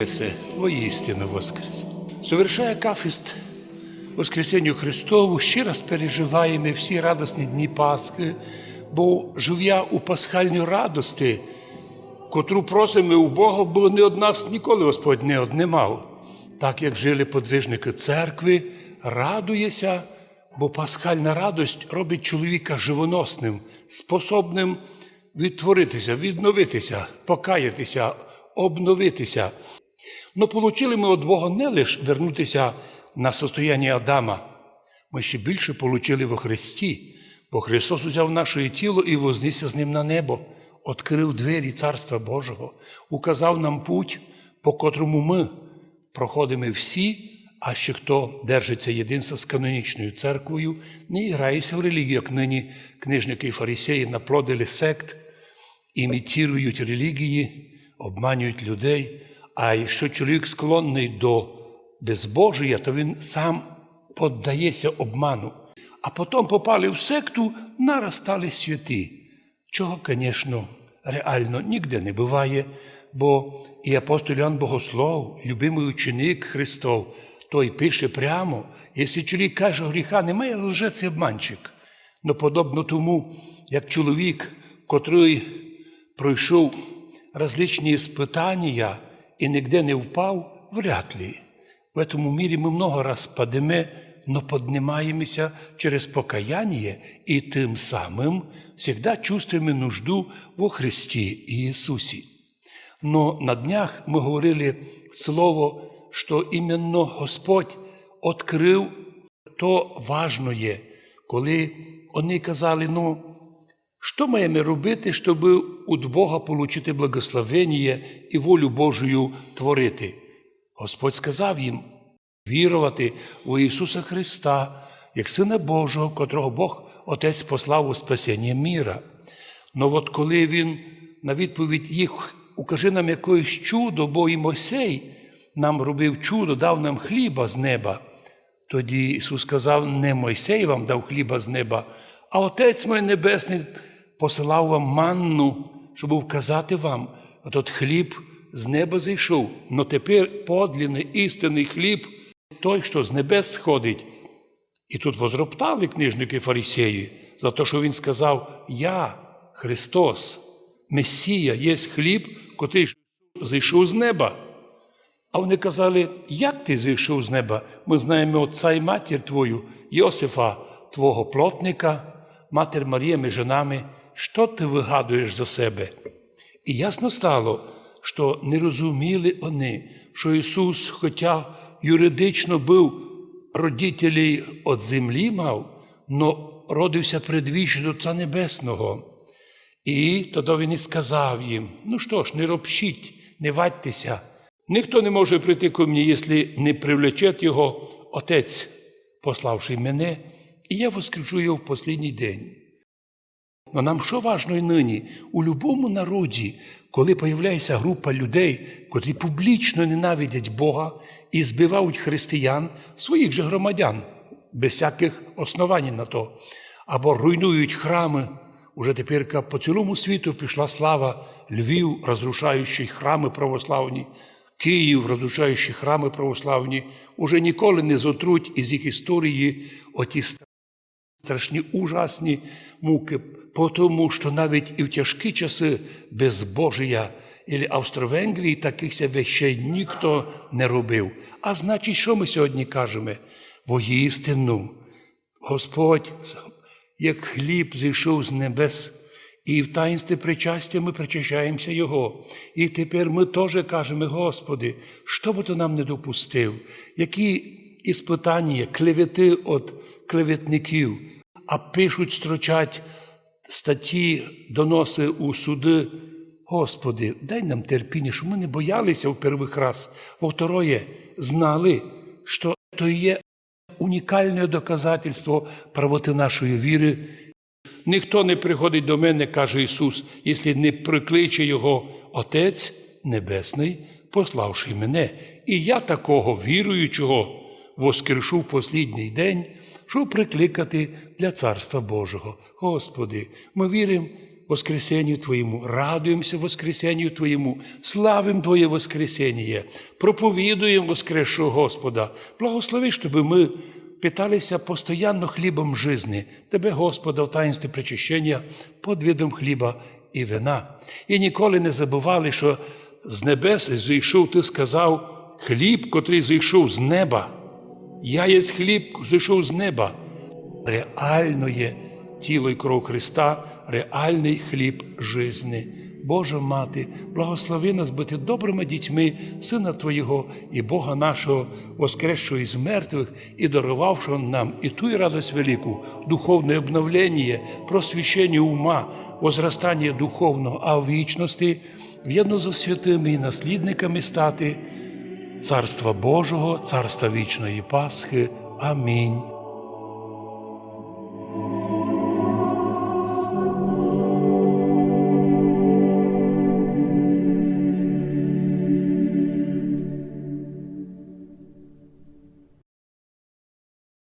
воскресе, воістину воскрес. Совершая кафіст Воскресенню Христову, ще раз переживаємо всі радосні дні Пасхи, бо живя у пасхальній радості, котру просимо у Бога, бо не од нас ніколи Господь не однимав. Так як жили подвижники церкви, радується, бо пасхальна радость робить чоловіка живоносним, способним відтворитися, відновитися, покаятися, обновитися. Но получили ми від Бога не лише вернутися на состояние Адама, ми ще більше получили во Христі, бо Христос взяв наше тіло і вознісся з ним на небо, відкрив двері Царства Божого, указав нам путь, по котрому ми проходимо всі, а ще хто держиться єдинства з канонічною церквою, не грається в релігію, як нині книжники і фарисеї наплодили сект, імітують релігії, обманюють людей. А якщо чоловік склонний до безбожія, то він сам поддається обману. А потім попали в секту, нараз стали святі. Чого, звісно, реально ніде не буває, бо і апостол Іоанн Богослов, любимий ученик Христов, той пише прямо, якщо чоловік каже, гріха немає, лжець і обманщик. Но подобно тому, як чоловік, котрий пройшов различні спитання і нігде не впав, вряд ли. В этом мире мы много раз падемо, но поднимаемся через покаяние и тем самым всегда чувствуем нужду во Христе Иисусе. Но на днях мы говорили слово, что именно Господь открив то важное, коли вони казали, ну, що маємо робити, щоб від Бога отримати благословення і волю Божою творити? Господь сказав їм вірувати у Ісуса Христа, як Сина Божого, котрого Бог Отець послав у спасіння міра. Но от коли Він на відповідь їх укажи нам якоїсь чудо, бо і Мойсей нам робив чудо, дав нам хліба з неба. Тоді Ісус сказав: не Мойсей вам дав хліба з неба, а Отець мой Небесний посилав вам манну, щоб вказати вам, от хліб з неба зійшов, но тепер подлінний істинний хліб, той, що з небес сходить. І тут возроптали книжники фарисеї за те, що він сказав: Я, Христос, Месія, є хліб, котрий зійшов з неба. А вони казали, як ти зійшов з неба? Ми знаємо отця і матір твою, Йосифа, твого плотника, матір Марія між женами, що ти вигадуєш за себе? І ясно стало, що не розуміли вони, що Ісус, хоча юридично був родителей від землі мав, но родився предвічно до Отця Небесного. І тоді він і сказав їм: ну що ж, не ропщіть, не вадьтеся. Ніхто не може прийти ко мені, якщо не привлече його Отець, пославши мене, і я воскрешу його в останній день. Но нам що важно і нині? У будь-якому народі, коли появляється група людей, котрі публічно ненавидять Бога і збивають християн, своїх же громадян, без всяких основань на то, або руйнують храми, уже тепер по цілому світу пішла слава Львів, розрушаючий храми православні, Київ, розрушаючий храми православні, уже ніколи не зотруть із їх історії оті страшні ужасні муки, тому що навіть і в тяжкі часи безбожія і Австро-Венгрії таких вещей ніхто не робив. А значить, що ми сьогодні кажемо? Воістину, Господь, як хліб зійшов з небес, і в таїнстві причастя ми причащаємося Його. І тепер ми теж кажемо, Господи, що би ти нам не допустив, які іспитання, клевети від клеветників, а пишуть, строчать статті, доноси у суди. Господи, дай нам терпіння, щоб ми не боялися в перших раз. Во второе, знали, що то є унікальне доказательство правоти нашої віри. Ніхто не приходить до мене, каже Ісус, якщо не прикличе Його Отець Небесний, пославши мене. І я такого віруючого воскрешу в послідній день, щоб прикликати для Царства Божого. Господи, ми віримо воскресению Твоему, радуемся воскресению Твоему, славим Твое воскресение, проповедуем воскресшего Господа. Благослови, чтобы мы питалися постоянно хлібом жизни, Тебе, Господа, в таїнстві причащення, под видом хліба і вина. І ніколи не забували, що з небес зійшов, Ти сказав, хліб, котрий зійшов з неба. Я є хліб, зійшов з неба. Реально є тіло і кров Христа, реальний хліб жизни. Божа Мати, благослови нас бути добрими дітьми, Сина Твого і Бога нашого, воскресшого із мертвих і дарувавшого нам і ту радость велику, духовне обновлення, просвіщення ума, возростання духовного, а в вічності в'єдно зо святими і наслідниками стати Царства Божого, Царства вічної Пасхи. Амінь.